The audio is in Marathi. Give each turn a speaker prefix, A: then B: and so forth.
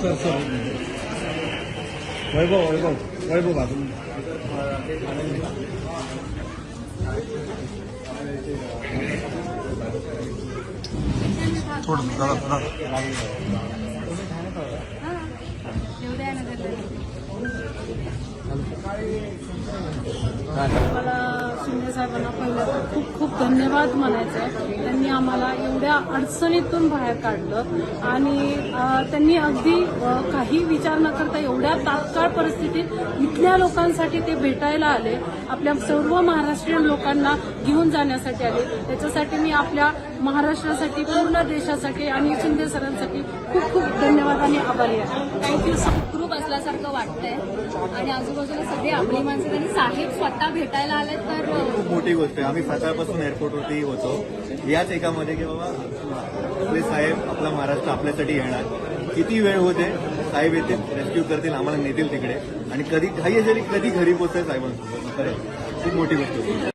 A: सर सर वैभव वैभव वैभव बाजू थोडं दादा दादा
B: मला शिंदे साहेबांना पहिलं तर खूप खूप धन्यवाद म्हणायचे आहे. त्यांनी आम्हाला एवढ्या अडचणीतून बाहेर काढलं आणि त्यांनी अगदी काही विचार न करता एवढ्या तात्काळ परिस्थितीत इथल्या लोकांसाठी ते भेटायला आले. आपल्या सर्व महाराष्ट्रीयन लोकांना घेऊन जाण्यासाठी आले. त्याच्यासाठी मी आपल्या महाराष्ट्रासाठी पूर्ण देशासाठी आणि शिंदे सरांसाठी खूप खूप धन्यवाद आणि आभारी आहे.
C: थँक्यू ग्रुप असल्यासारखं वाटतंय. आणि आजूबाजूला सगळे आपली माणसं त्यांनी साहेब स्वतः भेटायला आले तर
D: खूप मोठी गोष्ट आहे. आम्ही सकाळपासून एअरपोर्टवरती होतो. याच एकामध्ये की बाबा आपले साहेब आपला महाराष्ट्र आपल्यासाठी येणार. किती वेळ होते? साहेब येतील रेस्क्यू करतील आम्हाला नेतील तिकडे. आणि कधी घाई असेल कधी घरी पोहोचेल साहेबांसोबत. खरं. खूप मोठी गोष्ट होती.